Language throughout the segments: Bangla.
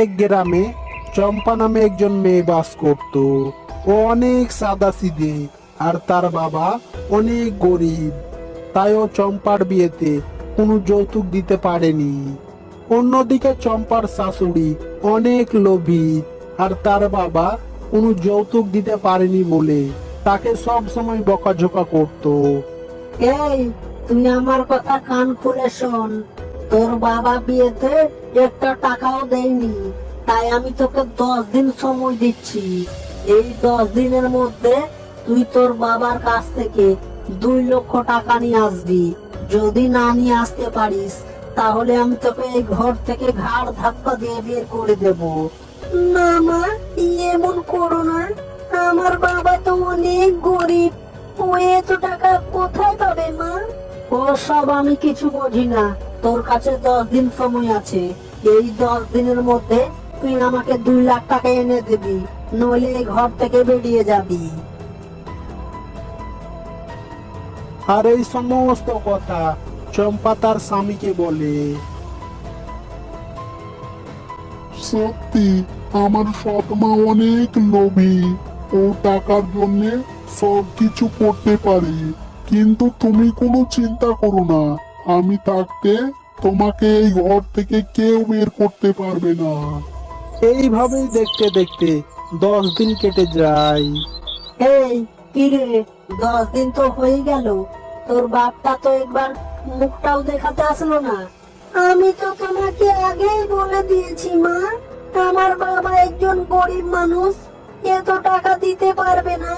এক গ্রামে চম্পা নামে একজন মেয়ে বাস করত। ও অনেক সাদা সিধে আর তার বাবা অনেক গরিব। তাই ও চম্পার বিয়েতে কোনো যৌতুক দিতে পারেনি। অন্যদিকে চম্পার শাশুড়ি অনেক লোভী আর তার বাবা কোনো যৌতুক দিতে পারেনি বলে তাকে সব সময় বকাঝোকা করতো। এই তুই আমার কথা কান খুলে শোন। তোর বাবা বিয়েতে একটা টাকাও দেয়নি। তাই আমি তোকে দশ দিন সময় দিচ্ছি। এই দশ দিনের মধ্যে তুই তোর বাবার কাছ থেকে দুই লক্ষ টাকা নিয়ে আসবি। যদি না নিয়ে আসতে পারিস, তাহলে আমি তোকে এই ঘর থেকে ঘাড় ধাক্কা দিয়ে বের করে দেব। না মা, এমন করো না। আমার বাবা তো অনেক গরিব। ও এত টাকা কোথায় পাবে মা? ও সব আমি কিছু বুঝি না। তোর কাছে দশ দিন সময় আছে। এই দশ দিনের মধ্যে তুই আমাকে দুই লাখ টাকা এনে দিবি নইলে এই ঘর থেকে বেরিয়ে যাবি। আর এই সমস্ত কথা চম্পা তার স্বামীকে বলে। সত্যি আমার সৎ মা অনেক লোভী। ও টাকার জন্য সব কিছু করতে পারে কিন্তু তুমি কোনো চিন্তা করো না। আমি থাকতে তোমাকে এই ঘর থেকে কেউ বের করতে পারবে না। এইভাবেই দেখতে দেখতে দশ দিন কেটে যায়। এই কিরে দশ দিন তো হয়ে গেল। তোর বাপটা তো একবার মুখটাও দেখাতে আসলো না। আমি তো তোমাকে আগেই বলে দিয়েছি মা। আমার বাবা একজন গরিব মানুষ এত টাকা দিতে পারবে না।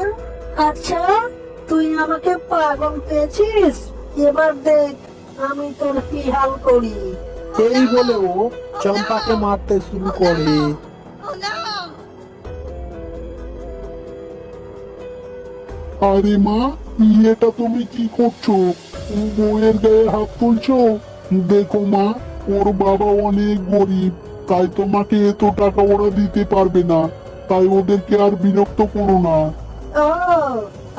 আচ্ছা তুই আমাকে পাগল পেয়েছিস? এবার দেখ। আমি তোর কি হাল করি। এই বলে ও চম্পাকে মারতে শুরু করে। আরে মা এটা তুমি কি করছ? বউয়ের গায়ে হাত তুলছো? দেখো মা ওর বাবা অনেক গরিব তাই তোমাকে এত টাকা ওরা দিতে পারবে না। তাই ওদেরকে আর বিরক্ত করো না।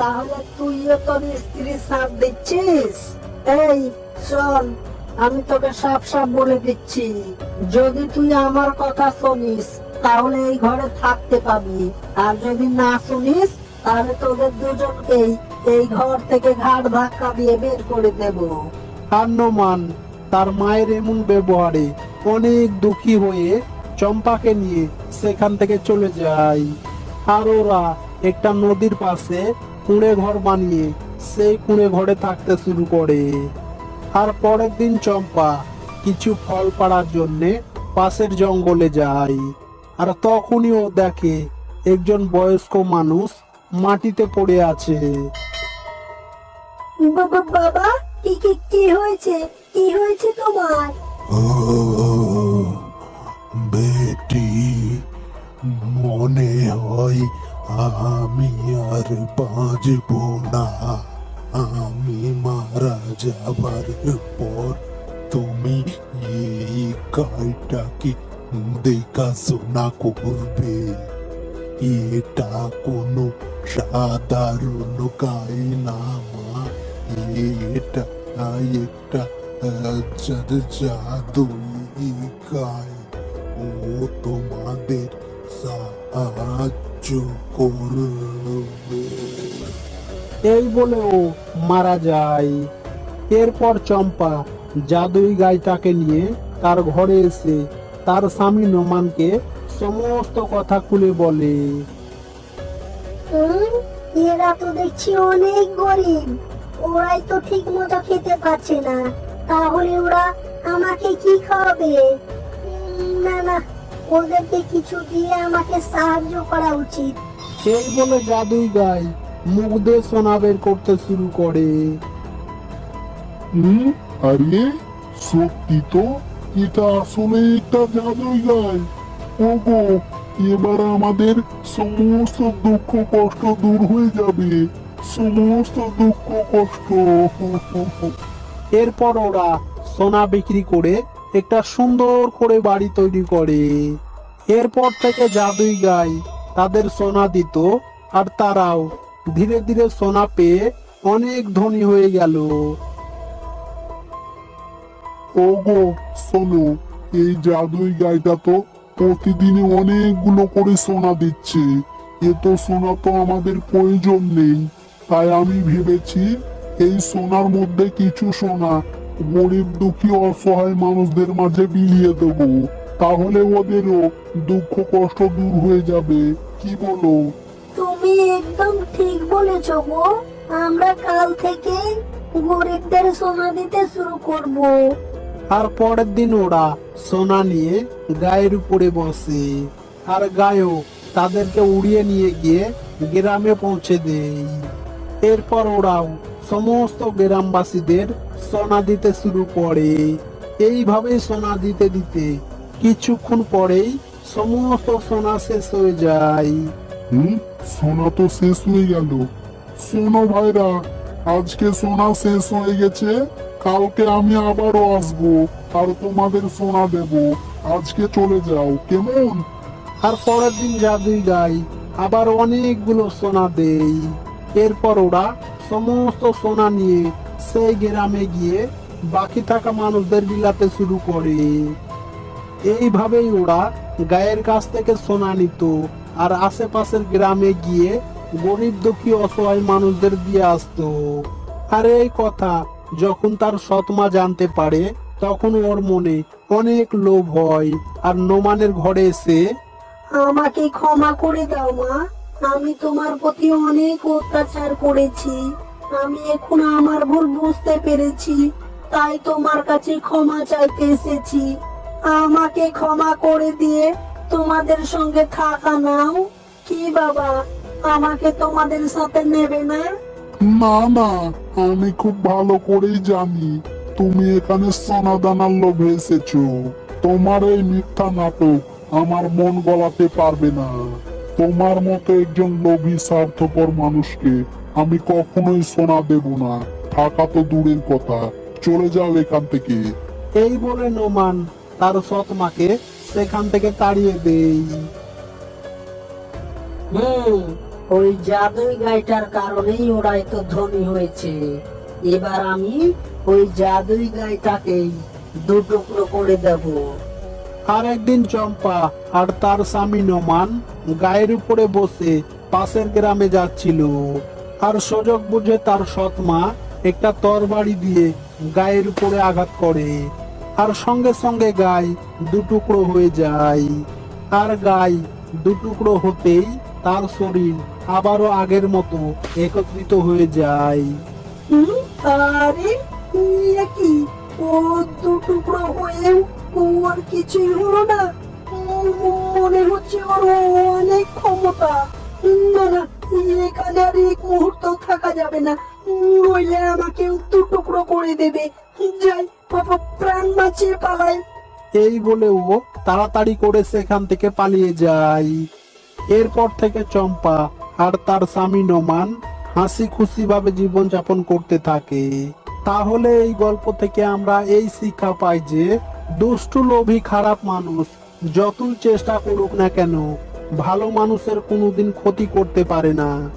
তাহলে তুইও তোর স্ত্রীর সাথ দিচ্ছিস? এই শোন, আমি তোকে সব সব বলে দিচ্ছি। যদি তুই আমার কথা শুনিস, তাহলে এই ঘরে থাকতে পাবি। আর যদি না শুনিস, তাহলে তোদের দুজনকেই এই ঘর থেকে ঘাট ধাক্কা দিয়ে বের করে দেব। হান্নমান তার মায়ের এমন ব্যবহারে অনেক দুঃখী হয়ে চম্পাকে নিয়ে সেখান থেকে চলে যায়। আর ওরা একটা নদীর পাশে কুঁড়ে ঘর বানিয়ে সেই কুঁড়ে ঘরে থাকতে শুরু করে। আর পরের দিন চম্পা কিছু ফল পাড়ার জন্যে পাশের জঙ্গলে যায়। আর তখনই ও দেখে একজন বয়স্ক মানুষ মাটিতে পড়ে আছে। বাবা কি হয়েছে? কি হয়েছে তোমার? ও বেটি মনে হয় আমি আর বাঁচব না। আমি মারা যাবার পর তুমি এই গাইটাকে দেখাশোনা করবে। এটা কোনো সাধারণ গাই না, মা। এটা একটা জাদুই গাই ও তোমাদের সাহায্য করবে। এই বলে ও মারা যায়। এরপর চম্পা জাদুই গাইটাকে নিয়ে তার ঘরে এসে তার স্বামী নোমানকে সমস্ত কথা খুলে বলে। এরা তো দেখছি অনেক গরিব। ওরাই তো ঠিক মতো খেতে পাচ্ছে না। তাহলে ওরা আমাকে কি খাওয়াবে? না না ওদেরকে কিছু দিয়ে আমাকে সাহায্য করা উচিত। এই বলে জাদুই গাই মুখ দিয়ে সোনা বের করতে শুরু করে। হুম আরে সত্যি তো? এটা আসলে একটা জাদুই গাই ওগো এবার আমাদের সমস্ত দুঃখ কষ্ট দূর হয়ে যাবে। সমস্ত দুঃখ কষ্ট। এরপর ওরা সোনা বিক্রি করে একটা সুন্দর করে বাড়ি তৈরি করে। এরপর থেকে জাদুই গাই। তাদের সোনা দিত আর তারাও ধীরে ধীরে সোনা পেয়ে অনেক ধনী হয়ে গেল। ওগো, শোনো, এই জাদুই গাইটা তো অনেকগুলো করে সোনা দিচ্ছে। এ তো সোনা তো আমাদের প্রয়োজন নেই। তাই আমি ভেবেছি এই সোনার মধ্যে কিছু সোনা গরিব, দুঃখী, অসহায় মানুষদের মাঝে বিলিয়ে দেব। তাহলে ওদেরও দুঃখ, কষ্ট দূর হয়ে যাবে। কি বলো? তুমি একদম ঠিক বলেছ গো। আমরা কাল থেকে গরিবদের সোনা দিতে শুরু করব। আর পরের দিন ওরা সোনা নিয়ে গায়ের উপরে বসে। আর গায়ও তাদেরকে উড়িয়ে নিয়ে গিয়ে গ্রামে পৌঁছে দেয়। এরপর ওরাও সমস্ত গ্রামবাসীদের সোনা দিতে শুরু করে। এইভাবে সোনা দিতে দিতে কিছুক্ষণ পরেই সমস্ত সোনা শেষ হয়ে যায়। হুম? সোনা তো শেষ হয়ে গেল। শোনো ভাইরা, আজকে সোনা শেষ হয়ে গেছে, কালকে আমি আবারও আসব আর তোমাদের সোনা দেব। আজকে চলে যাও, কেমন? আর পরের দিন জাদুই গাই, আবার অনেকগুলো সোনা দেই। এরপর ওরা সমস্ত সোনা নিয়ে সেই গ্রামে গিয়ে বাকি থাকা মানুষদের বিলাতে শুরু করে। এইভাবেই ওরা গায়ের কাছ থেকে সোনা নিত। আর আশেপাশের গ্রামে গিয়ে গরিব দুঃখী অসহায় মানুষদের দিয়ে আসতো। আর এই কথা যখন তার সৎমা জানতে পারে, তখন ওর মনে অনেক লোভ হয়। আর নোমানের ঘরে এসে, আমাকে ক্ষমা করে দাও মা। আমি তোমার প্রতি অনেক অত্যাচার করেছি। আমি এখন আমার ভুল বুঝতে পেরেছি। তাই তোমার কাছে ক্ষমা চাইতে এসেছি। আমাকে ক্ষমা করে দিয়ে তোমাদের সঙ্গে থাকা নাও। কি বাবা আমাকে তোমাদের সাথে নেবে না? না না আমি খুব ভালো করেই জানি। তুমি এখানে সোনা দানার লোভে এসেছ। তোমার এই মিথ্যা নাটক আমার মন গলাতে পারবে না। তোমার মতো একজন লোভী স্বার্থপর মানুষকে আমি কখনোই সোনা দেব না। থাকা তো দূরের কথা। চলে যাও এখান থেকে। এই বলে নোমান তার সৎমাকে সেখান থেকে তাড়িয়ে দেয় হুম ওই জাদুই গাইটার কারণেই ওরা এত ধনী হয়েছে। এবার আমি ওই জাদুই গাইটাকেই দু টুকরো করে দেবো। আর একদিন চম্পা আর তার স্বামী নোমান গায়ের উপরে বসে পাশের গ্রামে যাচ্ছিল। আর সুযোগ বুঝে তার সৎমা একটা তরবারি দিয়ে গায়ের উপরে আঘাত করে। আর সঙ্গে সঙ্গে গায়ে দুটুকরো হয়ে যায়। আর গায়ে দুটুকরো হতেই তার শরীর আবারও আগের মতো একত্রিত হয়ে যায়। আরে কি ও দু টুকরো হয়েও ওর কিছুই হলো না। মনে হচ্ছে ওর অনেক ক্ষমতা। না না, এখানে আর এক মুহূর্ত থাকা যাবে না। নইলে আমাকে দু টুকরো করে দেবে। যাই এই বলে ও তাড়াতাড়ি করে সেখান থেকে পালিয়ে যায়। এরপর থেকে চম্পা আর তার স্বামী নোমান হাসি খুশি ভাবে জীবনযাপন করতে থাকে। তাহলে এই গল্প থেকে আমরা এই শিক্ষা পাই যে, দুষ্টু, লোভী, খারাপ মানুষ যতই চেষ্টা করুক না কেন, ভালো মানুষের কোনোদিন ক্ষতি করতে পারে না।